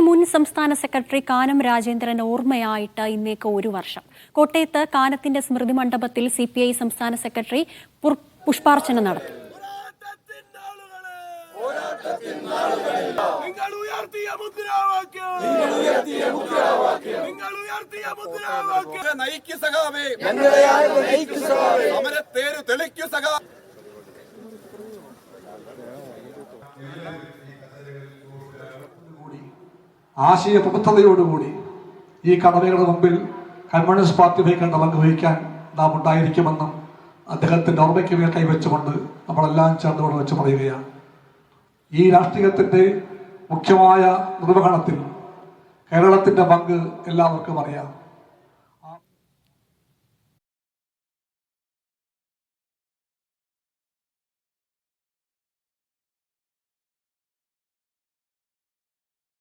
മുൻ സംസ്ഥാന സെക്രട്ടറി കാനം രാജേന്ദ്രൻ ഓർമ്മയായിട്ട് ഇന്നേക്ക് ഒരു വർഷം. കോട്ടയത്ത് കാനത്തിന്റെ സ്മൃതി മണ്ഡപത്തിൽ സി പി ഐ സംസ്ഥാന സെക്രട്ടറി പുർ- പുഷ്പാർച്ചന നടത്തി. നിങ്ങൾ ഉയർത്തിയ മുദ്രാവാക്യം. നിങ്ങൾ ഉയർത്തിയ മുദ്രാവാക്യം. നിങ്ങൾ ഉയർത്തിയ മുദ്രാവാക്യം നയിക്കു സഖാവേ? സമരത്തേര് തെളിക്കു സഖാ ആശയ പ്രബുദ്ധതയോടുകൂടി ഈ കടമയുടെ മുമ്പിൽ കമ്മ്യൂണിസ്റ്റ് പാർട്ടി വഹിക്കേണ്ട പങ്ക് വഹിക്കാൻ നാം ഉണ്ടായിരിക്കുമെന്നും അദ്ദേഹത്തിന്റെ ഓർമ്മയ്ക്ക് മേൽ കൈവച്ചുകൊണ്ട് നമ്മളെല്ലാം ചേർന്നുകൊണ്ട് വെച്ച് പറയുകയാണ്. ഈ രാഷ്ട്രീയത്തിന്റെ മുഖ്യമായ നിർവഹണത്തിൽ കേരളത്തിന്റെ പങ്ക് എല്ലാവർക്കും അറിയാം.